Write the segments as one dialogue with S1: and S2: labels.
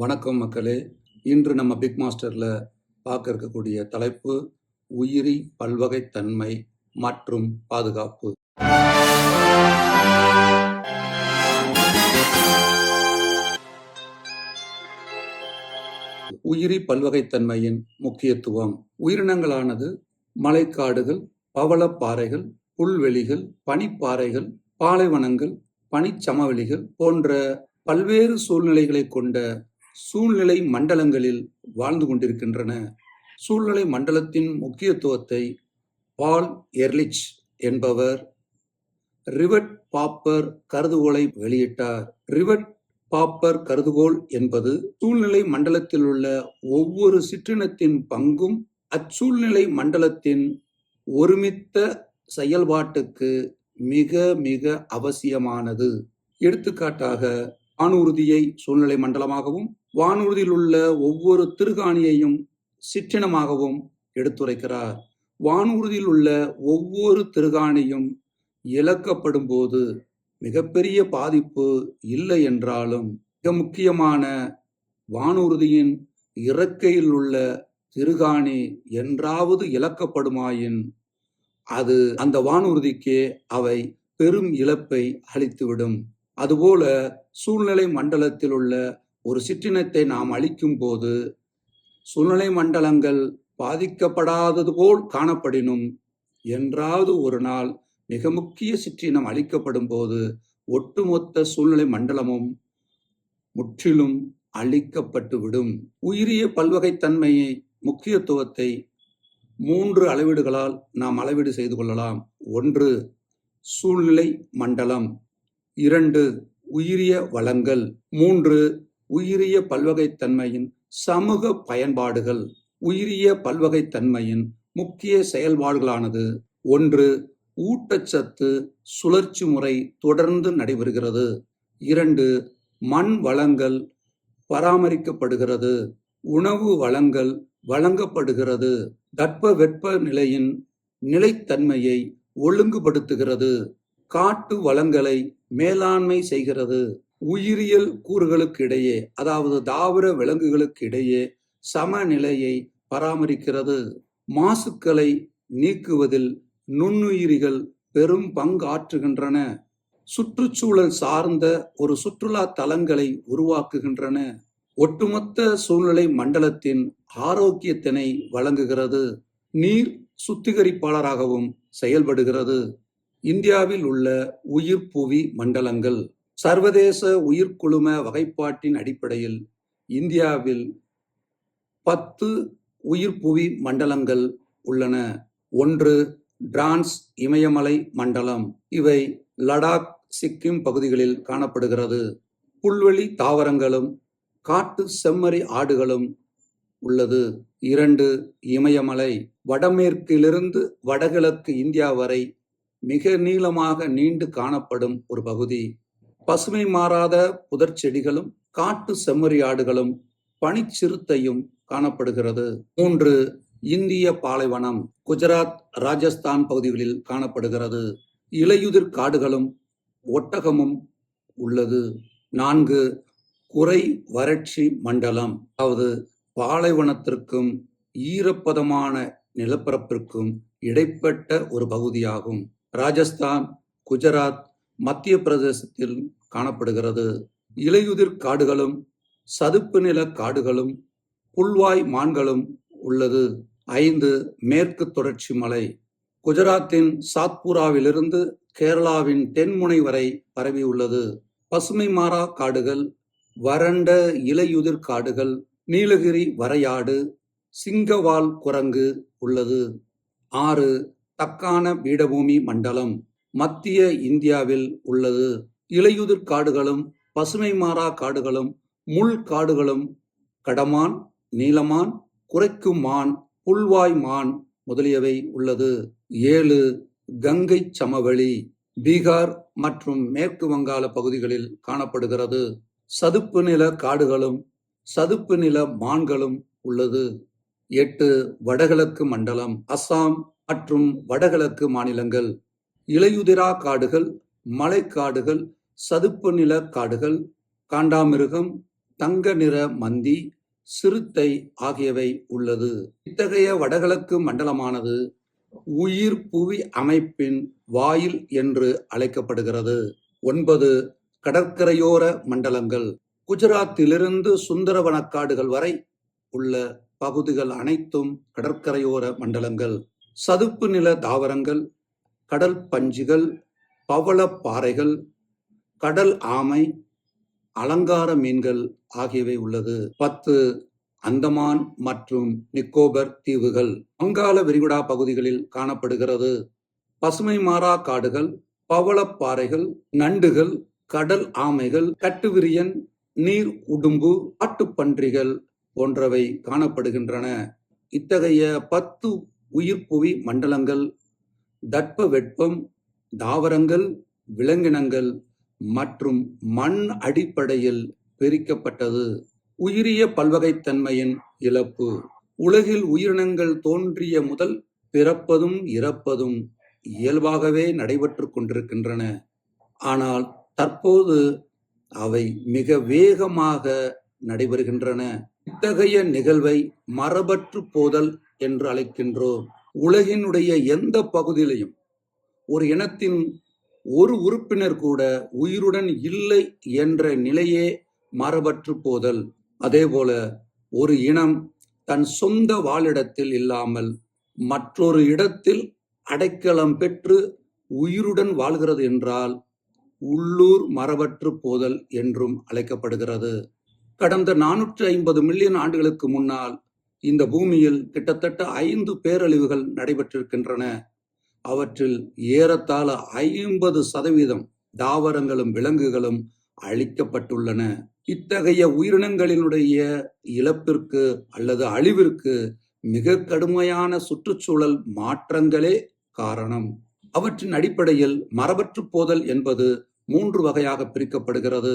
S1: வணக்கம் மக்களே. இன்று நம்ம பிக் மாஸ்டரில் பார்க்க இருக்கக்கூடிய தலைப்பு உயிரி பல்வகைத்தன்மை மற்றும் பாதுகாப்பு. உயிரி பல்வகைத்தன்மையின் முக்கியத்துவம். உயிரினங்களானது மலைக்காடுகள் பவளப்பாறைகள் புல்வெளிகள் பனிப்பாறைகள் பாலைவனங்கள் பனிச்சமவெளிகள் போன்ற பல்வேறு சூழ்நிலைகளை கொண்ட சூழ்நிலை மண்டலங்களில் வாழ்ந்து கொண்டிருக்கின்றன. சூழ்நிலை மண்டலத்தின் முக்கியத்துவத்தை பால் எர்லிச் என்பவர் ரிவட் பாப்பர் கருதுகோளை வெளியிட்டார். ரிவட் பாப்பர் கருதுகோள் என்பது சூழ்நிலை மண்டலத்தில் உள்ள ஒவ்வொரு சிற்றினத்தின் பங்கும் அச்சூழ்நிலை மண்டலத்தின் ஒருமித்த செயல்பாட்டுக்கு மிக மிக அவசியமானது. எடுத்துக்காட்டாக வானூர்தியை சூழ்நிலை மண்டலமாகவும் வானூர்தியில் உள்ள ஒவ்வொரு திருகாணியையும் சிற்றினமாகவும் எடுத்துரைக்கிறார். வானூர்தியில் உள்ள ஒவ்வொரு திருகாணியும் இழக்கப்படும் போது மிகப்பெரிய பாதிப்பு இல்லை என்றாலும் மிக முக்கியமான வானூர்தியின் இறக்கையில் உள்ள திருகாணி என்றாவது இழக்கப்படுமாயின் அது அந்த வானூர்திக்கே அவை பெரும் இழப்பை அளித்துவிடும். அதுபோல சூழ்நிலை மண்டலத்தில் உள்ள ஒரு சிற்றினத்தை நாம் அழிக்கும் போது சூழ்நிலை மண்டலங்கள் பாதிக்கப்படாதது போல் காணப்படினும் என்றாவது ஒரு நாள் மிக முக்கிய சிற்றினம் அழிக்கப்படும் போது ஒட்டுமொத்த சூழ்நிலை மண்டலமும் முற்றிலும் அழிக்கப்பட்டுவிடும் உயிரிய பல்வகைத்தன்மையை முக்கியத்துவத்தை மூன்று அளவீடுகளால் நாம் அளவீடு செய்து கொள்ளலாம். ஒன்று சூழ்நிலை மண்டலம். இரண்டு உயிரிய வளங்கள். மூன்று உயிரிய பல்வகைத்தன்மையின் சமூக பயன்பாடுகள். உயிரிய பல்வகைத்தன்மையின் முக்கிய செயல்பாடுகளானது. ஒன்று ஊட்டச்சத்து சுழற்சி முறை தொடர்ந்து நடைபெறுகிறது. இரண்டு மண் வளங்கள் பராமரிக்கப்படுகிறது. உணவு வளங்கள் வழங்கப்படுகிறது. தட்ப வெப்ப நிலையின் நிலைத்தன்மையை ஒழுங்குபடுத்துகிறது. காட்டு வளங்களை மேலாண்மை செய்கிறது. உயிரியல் கூறுகளுக்கு இடையே அதாவது தாவர விலங்குகளுக்கு இடையே சமநிலையை பராமரிக்கிறது. மாசுக்களை நீக்குவதில் நுண்ணுயிரிகள் பெரும் பங்காற்றுகின்றன சுற்றுச்சூழல் சார்ந்த ஒரு சுற்றுலா தலங்களை உருவாக்குகின்றன. ஒட்டுமொத்த சூழ்நிலை மண்டலத்தின் ஆரோக்கியத்தினை வழங்குகிறது. நீர் சுத்திகரிப்பாளராகவும் செயல்படுகிறது. இந்தியாவில் உள்ள உயிர் புவி மண்டலங்கள். சர்வதேச உயிர்குழும வகைப்பாட்டின் அடிப்படையில் இந்தியாவில் பத்து உயிர் புவி மண்டலங்கள் உள்ளன. ஒன்று டிரான்ஸ் இமயமலை மண்டலம். இவை லடாக் சிக்கிம் பகுதிகளில் காணப்படுகிறது. புல்வெளி தாவரங்களும் காட்டு செம்மறி ஆடுகளும் உள்ளது. இரண்டு இமயமலை. வடமேற்கிலிருந்து வடகிழக்கு இந்தியா வரை மிக நீளமாக நீண்டு காணப்படும் ஒரு பகுதி. பசுமை மாறாத புதர் செடிகளும் காட்டு செம்மறி ஆடுகளும் பனிச்சிறுத்தையும் காணப்படுகிறது. மூன்று இந்திய பாலைவனம் குஜராத் ராஜஸ்தான் பகுதிகளில் காணப்படுகிறது. இலையுதிர் காடுகளும் ஒட்டகமும் உள்ளது. நான்கு குறை வறட்சி மண்டலம் அதாவது பாலைவனத்திற்கும் ஈரப்பதமான நிலப்பரப்பிற்கும் இடைப்பட்ட ஒரு பகுதியாகும். ராஜஸ்தான் குஜராத் மத்திய பிரதேசத்தில் காணப்படுகிறது. இலையுதிர் காடுகளும் சதுப்பு நில காடுகளும் புல்வாய் மான்களும் உள்ளது. ஐந்து மேற்கு தொடர்ச்சி மலை. குஜராத்தின் சாத்பூராவிலிருந்து கேரளாவின் தென்முனை வரை பரவியுள்ளது பசுமை மாறா காடுகள் வறண்ட இலையுதிர் காடுகள் நீலகிரி வரையாடு சிங்கவால் குரங்கு உள்ளது. ஆறு தக்கான பீடபூமி மண்டலம். மத்திய இந்தியாவில் உள்ளது. இலையுதிர் காடுகளும் பசுமை மாறா காடுகளும் முள் காடுகளும் கடமான் நீலமான் குறைக்கும் மான் புல்வாய் மான் முதலியவை உள்ளது. ஏழு கங்கை சமவெளி பீகார் மற்றும் மேற்கு வங்காள பகுதிகளில் காணப்படுகிறது. சதுப்பு நில காடுகளும் சதுப்பு நில மான்களும் உள்ளது. எட்டு வடகிழக்கு மண்டலம் அஸ்ஸாம் மற்றும் வடகிழக்கு மாநிலங்கள். இலையுதிரா காடுகள் மலைக்காடுகள் சதுப்பு நில காடுகள் காண்டாமிருகம் தங்க நிற மந்தி சிறுத்தை ஆகியவை உள்ளது. இத்தகைய வடகிழக்கு மண்டலமானது உயிர் புவி அமைப்பின் வாயில் என்று அழைக்கப்படுகிறது. ஒன்பது கடற்கரையோர மண்டலங்கள். குஜராத்திலிருந்து சுந்தரவனக்காடுகள் வரை உள்ள பகுதிகள் அனைத்தும் கடற்கரையோர மண்டலங்கள். சதுப்பு நில தாவரங்கள் கடல் பஞ்சுகள் பவளப்பாறைகள் கடல் ஆமை அலங்கார மீன்கள் ஆகியவை உள்ளது. பத்து அந்தமான் மற்றும் நிக்கோபர் தீவுகள். வங்காள விரிகுடா பகுதிகளில் காணப்படுகிறது. பசுமை மாறா காடுகள் பவளப்பாறைகள் நண்டுகள் கடல் ஆமைகள் கட்டுவிரியன் நீர் உடும்பு காட்டுப்பன்றிகள் போன்றவை காணப்படுகின்றன. இத்தகைய பத்து உயிர்ப்புவி மண்டலங்கள் தட்ப வெப்பம் தாவரங்கள் விலங்கினங்கள் மற்றும் மண் அடிப்படையில் பிரிக்கப்பட்டது. உயிரிய பல்வகைத்தன்மையின் இழப்பு. உலகில் உயிரினங்கள் தோன்றிய முதல் பிறப்பதும் இறப்பதும் இயல்பாகவே நடைபெற்று கொண்டிருக்கின்றன. ஆனால் தற்போது அவை மிக வேகமாக நடைபெறுகின்றன. இத்தகைய நிகழ்வை மரபற்று போதல் என்று அழைக்கின்றோம். உலகினுடைய எந்த பகுதியிலையும் ஒரு இனத்தின் ஒரு உறுப்பினர் கூட உயிருடன் இல்லை என்ற நிலையே மரபற்று போதல். அதேபோல ஒரு இனம் தன் சொந்த வாழிடத்தில் இல்லாமல் மற்றொரு இடத்தில் அடைக்கலம் பெற்று உயிருடன் வாழ்கிறது என்றால் உள்ளூர் மரபற்று போதல் என்றும் அழைக்கப்படுகிறது. கடந்த நானூற்று ஐம்பது மில்லியன் ஆண்டுகளுக்கு முன்னால் இந்த பூமியில் கிட்டத்தட்ட ஐந்து பேரழிவுகள் நடைபெற்றிருக்கின்றன. அவற்றில் ஏறத்தாழ ஐம்பது சதவீதம் தாவரங்களும் விலங்குகளும் அழிக்கப்பட்டுள்ளன. இத்தகைய உயிரினங்களினுடைய இழப்பிற்கு அல்லது அழிவிற்கு மிக கடுமையான சுற்றுச்சூழல் மாற்றங்களே காரணம். அவற்றின் அடிப்படையில் மரபற்று போதல் என்பது மூன்று வகையாக பிரிக்கப்படுகிறது.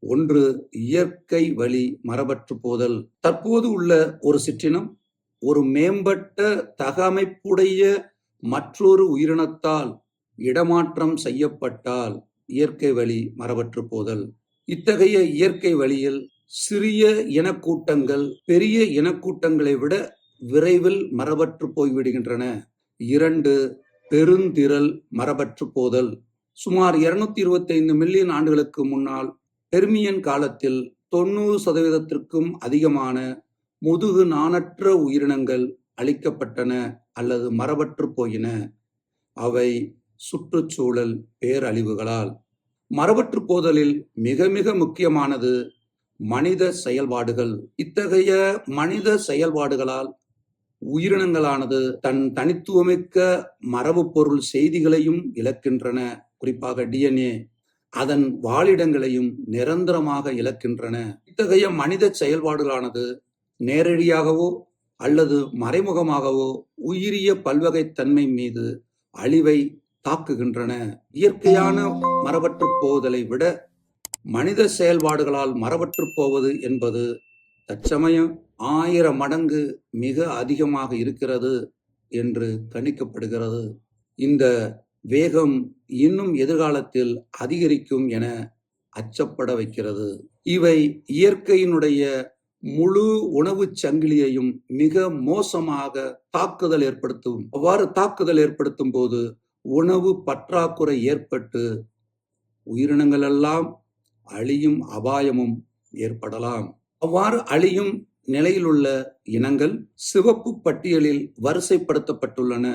S1: ஒன்று இயற்கை வழி மரபற்று போதல். தற்போது உள்ள ஒரு சிற்றினம் ஒரு மேம்பட்ட தகமைப்புடைய மற்றொரு உயிரினத்தால் இடமாற்றம் செய்யப்பட்டால் இயற்கை வழி மரபற்று போதல். இத்தகைய இயற்கை வழியில் சிறிய இனக்கூட்டங்கள் பெரிய இனக்கூட்டங்களை விட விரைவில் மரபற்று போய்விடுகின்றன. இரண்டு பெருந்திரள் மரபற்று போதல். சுமார் இருநூத்தி இருபத்தி ஐந்து மில்லியன் ஆண்டுகளுக்கு முன்னால் பெர்மியன் காலத்தில் தொண்ணூறு சதவீதத்திற்கும் அதிகமான முதுகு நாணற்ற உயிரினங்கள் அழிக்கப்பட்டன அல்லது மரபற்று போயின. அவை சுற்றுச்சூழல் பேரழிவுகளால். மரபற்று போதலில் மிக மிக முக்கியமானது மனித செயல்பாடுகள். இத்தகைய மனித செயல்பாடுகளால் உயிரினங்களானது தன் தனித்துவமிக்க மரபு பொருள் செய்திகளையும் இழக்கின்றன. குறிப்பாக டிஎன்ஏ அதன் வாழிடங்களையும் நிரந்தரமாக இழக்கின்றன. இத்தகைய மனித செயல்பாடுகளானது நேரடியாகவோ அல்லது மறைமுகமாகவோ உயிரிய பல்வகைத்தன்மை மீது அழிவை தாக்குகின்றன. இயற்கையான மரபற்று போவதை விட மனித செயல்பாடுகளால் மரபற்று போவது என்பது தற்சமயம் ஆயிரம் மடங்கு மிக அதிகமாக இருக்கிறது என்று கணிக்கப்படுகிறது. இந்த வேகம் இன்னும் எதிர்காலத்தில் அதிகரிக்கும் என அச்சப்பட வைக்கிறது. இவை இயற்கையினுடைய முழு உணவு சங்கிலியையும் மிக மோசமாக தாக்குதல் ஏற்படுத்தும். அவ்வாறு தாக்குதல் ஏற்படுத்தும் போது உணவு பற்றாக்குறை ஏற்பட்டு உயிரினங்கள் எல்லாம் அழியும் அபாயமும் ஏற்படலாம். அவ்வாறு அழியும் நிலையிலுள்ள இனங்கள் சிவப்பு பட்டியலில் வரிசைப்படுத்தப்பட்டுள்ளன.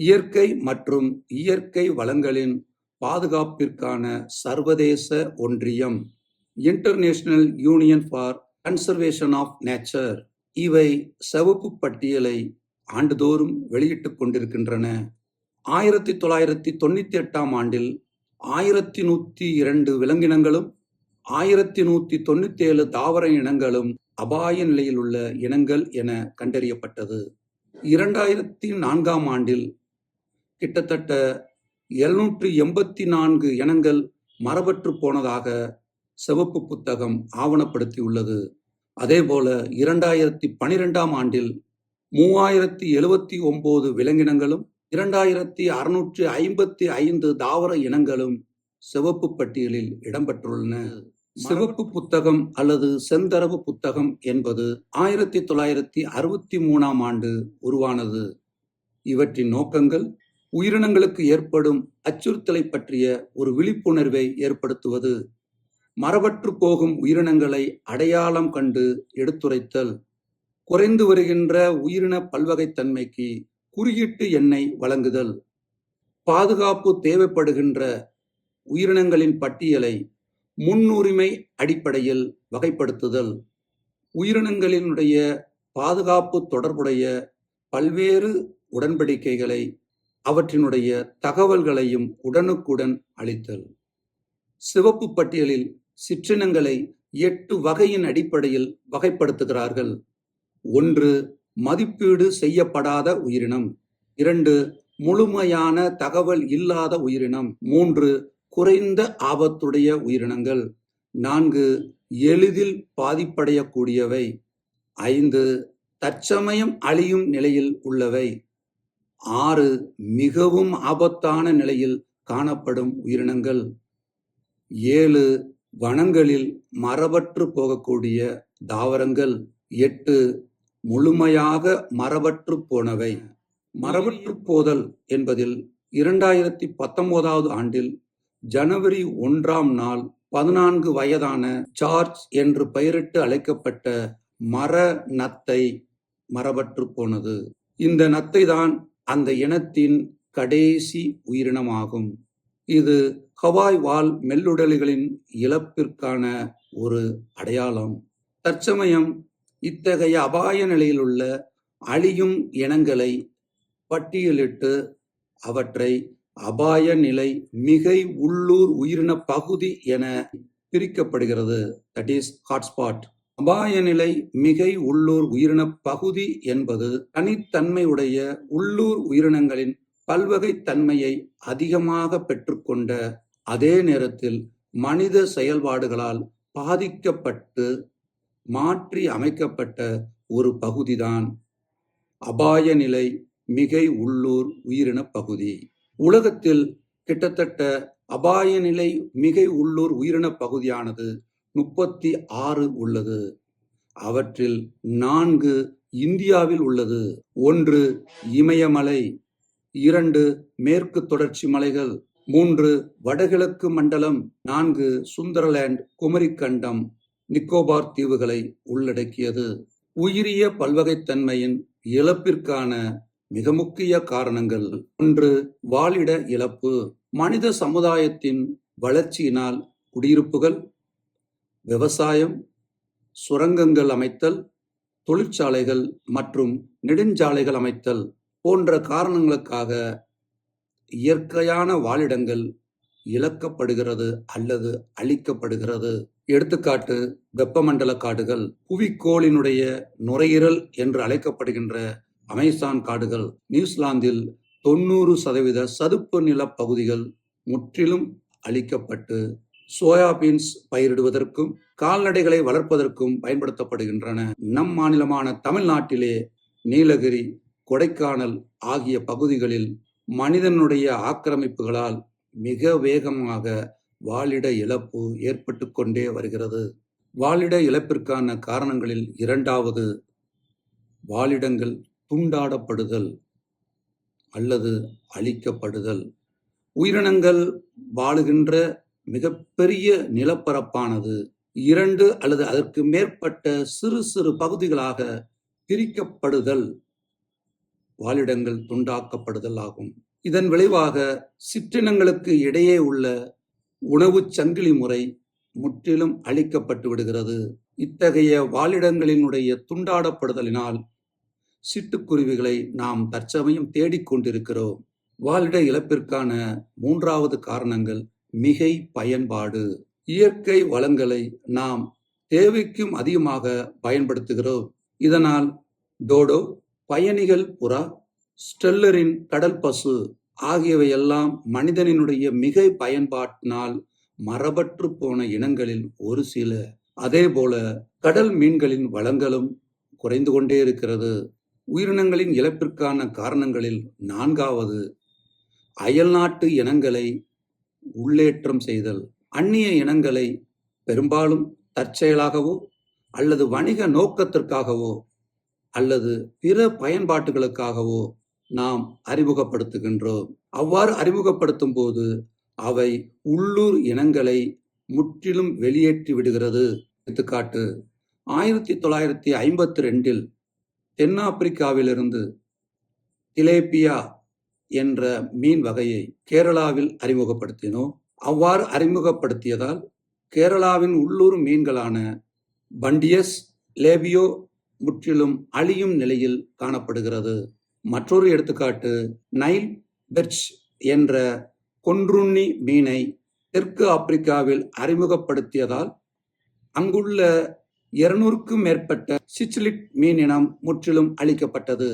S1: இயற்கை மற்றும் இயற்கை வளங்களின் பாதுகாப்பிற்கான சர்வதேச ஒன்றியம் international union for conservation of nature இவை சிவப்பு பட்டியலை ஆண்டுதோறும் வெளியிட்டுக் கொண்டிருக்கின்றன. ஆயிரத்தி தொள்ளாயிரத்தி தொண்ணூத்தி எட்டாம் ஆண்டில் ஆயிரத்தி நூத்தி இரண்டு விலங்கினங்களும் ஆயிரத்தி நூத்தி தொண்ணூத்தி ஏழு தாவர இனங்களும் அபாய நிலையில் உள்ள இனங்கள் என கண்டறியப்பட்டது. இரண்டாயிரத்தி நான்காம் ஆண்டில் கிட்டத்தட்ட எழுநூற்றி எண்பத்தி நான்கு இனங்கள் மரபற்று போனதாக சிவப்பு புத்தகம் ஆவணப்படுத்தியுள்ளது. அதேபோல இரண்டாயிரத்தி பனிரெண்டாம் ஆண்டில் மூவாயிரத்தி எழுபத்தி ஒன்பது விலங்கினங்களும் இரண்டாயிரத்தி அறுநூற்றி ஐம்பத்தி ஐந்து தாவர இனங்களும் சிவப்பு பட்டியலில் இடம்பெற்றுள்ளன. சிவப்பு புத்தகம் அல்லது செந்தரவு புத்தகம் என்பது ஆயிரத்தி தொள்ளாயிரத்தி அறுபத்தி மூணாம் ஆண்டு உருவானது. இவற்றின் நோக்கங்கள் உயிரினங்களுக்கு ஏற்படும் அச்சுறுத்தலை பற்றிய ஒரு விழிப்புணர்வை ஏற்படுத்துவது. மரபற்று போகும் உயிரினங்களை அடையாளம் கண்டு எடுத்துரைத்தல். குறைந்து வருகின்ற உயிரின பல்வகைத்தன்மைக்கு குறியீட்டு எண்ணை வழங்குதல். பாதுகாப்பு தேவைப்படுகின்ற உயிரினங்களின் பட்டியலை முன்னுரிமை அடிப்படையில் வகைப்படுத்துதல். உயிரினங்களினுடைய பாதுகாப்பு தொடர்புடைய பல்வேறு உடன்படிக்கைகளை அவற்றினுடைய தகவல்களையும் உடனுக்குடன் அளித்தல். சிவப்பு பட்டியலில் சிற்றினங்களை எட்டு வகையின் அடிப்படையில் வகைப்படுத்துகிறார்கள். ஒன்று மதிப்பீடு செய்யப்படாத உயிரினம். இரண்டு முழுமையான தகவல் இல்லாத உயிரினம். மூன்று குறைந்த ஆபத்துடைய உயிரினங்கள். நான்கு எளிதில் பாதிப்படையக்கூடியவை. ஐந்து தற்சமயம் அழியும் நிலையில் உள்ளவை. ஆறு மிகவும் ஆபத்தான நிலையில் காணப்படும் உயிரினங்கள். ஏழு வனங்களில் மரபற்று போகக்கூடிய தாவரங்கள். எட்டு முழுமையாக மரபற்று போனவை. மரபற்று போதல் என்பதில் இரண்டாயிரத்தி பத்தொன்பதாவது ஆண்டில் ஜனவரி ஒன்றாம் நாள் பதினான்கு வயதான ஜார்ஜ் என்று பெயரிட்டு அழைக்கப்பட்ட மர நத்தை மரபற்று போனது. இந்த நத்தை தான் அந்த இனத்தின் கடைசி உயிரினமாகும். இது ஹவாய் வால் மெல்லுடலிகளின் இழப்பிற்கான ஒரு அடையாளம். தற்சமயம் இத்தகைய அபாய நிலையில் உள்ள அழியும் இனங்களை பட்டியலிட்டு அவற்றை அபாய நிலை மிகை உள்ளூர் உயிரின பகுதி என பிரிக்கப்படுகிறது. தட் இஸ் ஹாட்ஸ்பாட் அபாய நிலை மிகை உள்ளூர் உயிரின பகுதி என்பது தனித்தன்மையுடைய உள்ளூர் உயிரினங்களின் பல்வகை தன்மையை அதிகமாக பெற்றுக்கொண்ட அதே நேரத்தில் மனித செயல்பாடுகளால் பாதிக்கப்பட்டு மாற்றி அமைக்கப்பட்ட ஒரு பகுதிதான் அபாய நிலை மிகை உள்ளூர் உயிரின பகுதி. உலகத்தில் கிட்டத்தட்ட அபாய நிலை மிகை உள்ளூர் உயிரின பகுதியானது முப்பத்தி ஆறு உள்ளது. அவற்றில் நான்கு இந்தியாவில் உள்ளது. ஒன்று இமயமலை இரண்டு மேற்கு தொடர்ச்சி மலைகள் மூன்று வடகிழக்கு மண்டலம் நான்கு சுந்தரலேண்ட் குமரிக்கண்டம் நிக்கோபார் தீவுகளை உள்ளடக்கியது. உயிரிய பல்வகைத்தன்மையின் இழப்பிற்கான மிக முக்கிய காரணங்கள். ஒன்று வாழிட இழப்பு. மனித சமுதாயத்தின் வளர்ச்சியினால் குடியிருப்புகள் விவசாயம் சுரங்கங்கள் அமைத்தல் தொழிற்சாலைகள் மற்றும் நெடுஞ்சாலைகள் அமைத்தல் போன்ற காரணங்களுக்காக இயற்கையான வாழிடங்கள் இழக்கப்படுகிறது அல்லது அழிக்கப்படுகிறது. எடுத்துக்காட்டு வெப்பமண்டல காடுகள் புவிக்கோளினுடைய நுரையீரல் என்று அழைக்கப்படுகின்ற அமேசான் காடுகள் நியூசிலாந்தில் தொண்ணூறு சதவீத சதுப்பு நில பகுதிகள் முற்றிலும் அழிக்கப்பட்டு சோயாபீன்ஸ் பயிரிடுவதற்கும் கால்நடைகளை வளர்ப்பதற்கும் பயன்படுத்தப்படுகின்றன. நம் மாநிலமான தமிழ்நாட்டிலே நீலகிரி கொடைக்கானல் ஆகிய பகுதிகளில் மனிதனுடைய ஆக்கிரமிப்புகளால் மிக வேகமாக வாழிட இழப்பு ஏற்பட்டு கொண்டே வருகிறது. வாழிட இழப்பிற்கான காரணங்களில் இரண்டாவது வாழிடங்கள் துண்டாடப்படுதல் அல்லது அழிக்கப்படுதல். உயிரினங்கள் வாழுகின்ற மிகப்பெரிய நிலப்பரப்பானது இரண்டு அல்லது அதற்கு மேற்பட்ட சிறு சிறு பகுதிகளாக பிரிக்கப்படுதல் வாழிடங்கள் துண்டாக்கப்படுதல் ஆகும். இதன் விளைவாக சிற்றினங்களுக்கு இடையே உள்ள உணவு சங்கிலி முறை முற்றிலும் அழிக்கப்பட்டு விடுகிறது. இத்தகைய வாழிடங்களினுடைய துண்டாடப்படுதலினால் சிட்டுக்குருவிகளை நாம் தற்சமயம் தேடிக்கொண்டிருக்கிறோம் வாழிட இழப்பிற்கான மூன்றாவது காரணங்கள் மிகை பயன்பாடு. இயற்கை வளங்களை நாம் தேவைக்கும் அதிகமாக பயன்படுத்துகிறோம். இதனால் டோடோ பயணிகள் புறா ஸ்டெல்லரின் கடல் பசு ஆகியவையெல்லாம் மனிதனினுடைய மிகை பயன்பாட்டினால் மரபற்று போன இனங்களில் ஒரு சில. அதே போல கடல் மீன்களின் வளங்களும் குறைந்து கொண்டே இருக்கிறது. உயிரினங்களின் இழப்பிற்கான காரணங்களில் நான்காவது. அயல்நாட்டு இனங்களை உள்ளேற்றம் செய்தல் அந்நிய இனங்களை பெரும்பாலும் தற்செயலாகவோ அல்லது வணிக நோக்கத்திற்காகவோ அல்லது பிற பயன்பாட்டுகளுக்காகவோ நாம் அறிமுகப்படுத்துகின்றோம். அவ்வாறு அறிமுகப்படுத்தும் போது அவை உள்ளூர் இனங்களை முற்றிலும் வெளியேற்றி விடுகிறது. எடுத்துக்காட்டு ஆயிரத்தி தொள்ளாயிரத்தி ஐம்பத்தி ரெண்டில் தென்னாப்பிரிக்காவிலிருந்து திலேப்பியா என்ற மீன் வகையை கேரளாவில் அறிமுகப்படுத்தினோம். அவ்வாறு அறிமுகப்படுத்தியதால் கேரளாவின் உள்ளூர் மீன்களான பண்டியஸ் லேபியோ முற்றிலும் அழியும் நிலையில் காணப்படுகிறது. மற்றொரு எடுத்துக்காட்டு நைல் பெர்ச் என்ற கொன்றுண்ணி மீனை தெற்கு ஆப்பிரிக்காவில் அறிமுகப்படுத்தியதால் அங்குள்ள இருநூறுக்கும் மேற்பட்ட சிச்சிலிட் மீன் இனம் முற்றிலும் அழிக்கப்பட்டது.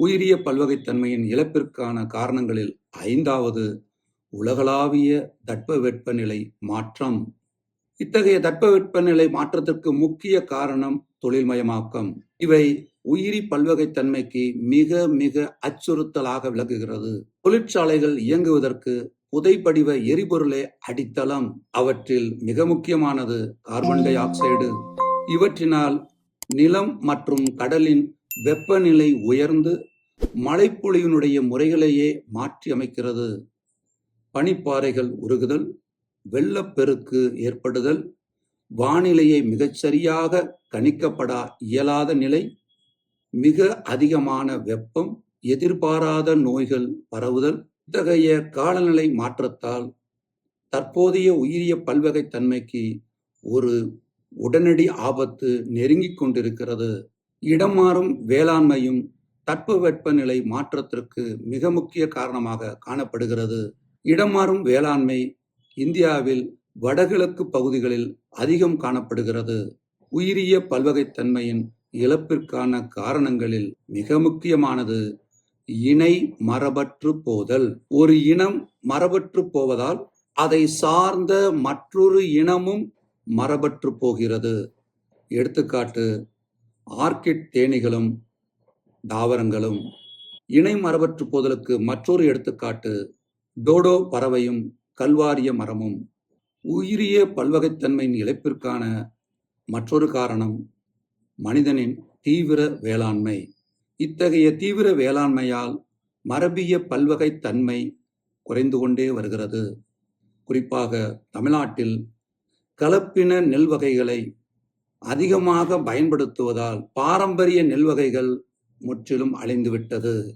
S1: உயிரிய பல்வகைத்தன்மையின் இழப்பிற்கான காரணங்களில் ஐந்தாவது உலகளாவிய தட்பவெப்பநிலை மாற்றம். இத்தகைய தட்பவெப்பநிலை மாற்றத்திற்கு முக்கிய காரணம் தொழில்மயமாக்கம். இவை உயிரி பல்வகைத்தன்மைக்கு மிக மிக அச்சுறுத்தலாக விளங்குகிறது. தொழிற்சாலைகள் இயங்குவதற்கு புதைப்படிவ எரிபொருளே அடித்தளம். அவற்றில் மிக முக்கியமானது கார்பன் டை ஆக்சைடு. இவற்றினால் நிலம் மற்றும் கடலின் வெப்பநிலை உயர்ந்து மழைப்பொழிவினுடைய முறைகளையே மாற்றி அமைக்கிறது. பனிப்பாறைகள் உருகுதல் வெள்ளப்பெருக்கு ஏற்படுதல் வானிலையை மிகச்சரியாக கணிக்கப்படா இயலாத நிலை மிக அதிகமான வெப்பம் எதிர்பாராத நோய்கள் பரவுதல் இத்தகைய காலநிலை மாற்றத்தால் தற்போதைய உயிரிய பல்வகைத்தன்மைக்கு ஒரு உடனடி ஆபத்து நெருங்கிக் கொண்டிருக்கிறது. இடம் மாறும் வேளாண்மையும் தட்பவெப்பநிலை மாற்றத்திற்கு மிக முக்கிய காரணமாக காணப்படுகிறது. இடம் மாறும் வேளாண்மை இந்தியாவில் வடகிழக்கு பகுதிகளில் அதிகம் காணப்படுகிறது. உயிரிய பல்வகைத்தன்மையின் இழப்பிற்கான காரணங்களில் மிக முக்கியமானது இணை மரபற்று போதல். ஒரு இனம் மரபற்று போவதால் அதை சார்ந்த மற்றொரு இனமும் மரபற்று போகிறது. எடுத்துக்காட்டு ஆர்கிட் தேனிகளும் தாவரங்களும் இணை மரபற்று போதலுக்கு மற்றொரு எடுத்துக்காட்டு டோடோ பறவையும் கல்வாரிய மரமும். உயிரிய பல்வகைத்தன்மையின் இழப்பிற்கான மற்றொரு காரணம் மனிதனின் தீவிர வேளாண்மை. இத்தகைய தீவிர வேளாண்மையால் மரபிய பல்வகைத்தன்மை குறைந்து கொண்டே வருகிறது. குறிப்பாக தமிழ்நாட்டில் கலப்பின நெல் வகைகளை அதிகமாக பயன்படுத்துவதால் பாரம்பரிய நெல் வகைகள் முற்றிலும் அழிந்துவிட்டது.